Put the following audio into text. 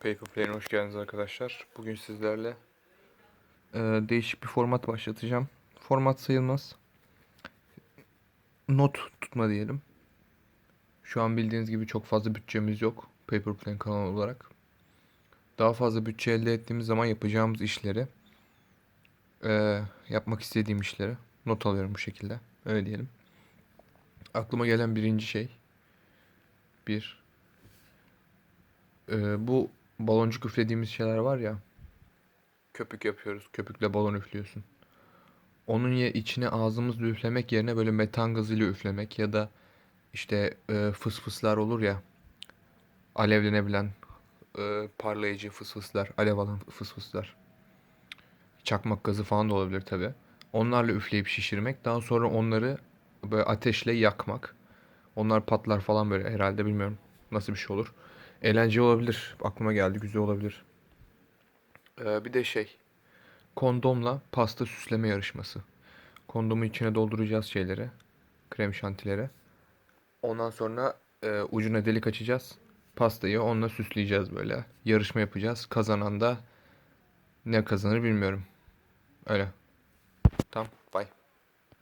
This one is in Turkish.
Paper Play'e hoş geldiniz arkadaşlar. Bugün sizlerle e, değişik bir format başlatacağım. Format sayılmaz. Not tutma diyelim. Şu an bildiğiniz gibi çok fazla bütçemiz yok. Paper Play kanalı olarak. Daha fazla bütçe elde ettiğimiz zaman yapacağımız işleri e, yapmak istediğim işleri not alıyorum bu şekilde. Öyle diyelim. Aklıma gelen birinci şey bir e, bu baloncuk üflediğimiz şeyler var ya. Köpük yapıyoruz. Köpükle balon üflüyorsun. Onun ya içine ağzımızla üflemek yerine böyle metan gazıyla üflemek ya da işte e, fıs fıslar olur ya. Alevlenebilen e, parlayıcı fıs fıslar, alev alan fıs fıslar. Çakmak gazı falan da olabilir tabi. Onlarla üfleyip şişirmek. Daha sonra onları böyle ateşle yakmak. Onlar patlar falan böyle herhalde bilmiyorum nasıl bir şey olur. Eğlenceli olabilir. Aklıma geldi. Güzel olabilir. Ee, bir de şey. Kondomla pasta süsleme yarışması. Kondomu içine dolduracağız şeyleri. Krem şantileri. Ondan sonra e, ucuna delik açacağız. Pastayı onunla süsleyeceğiz böyle. Yarışma yapacağız. Kazanan da ne kazanır bilmiyorum. Öyle. Tamam.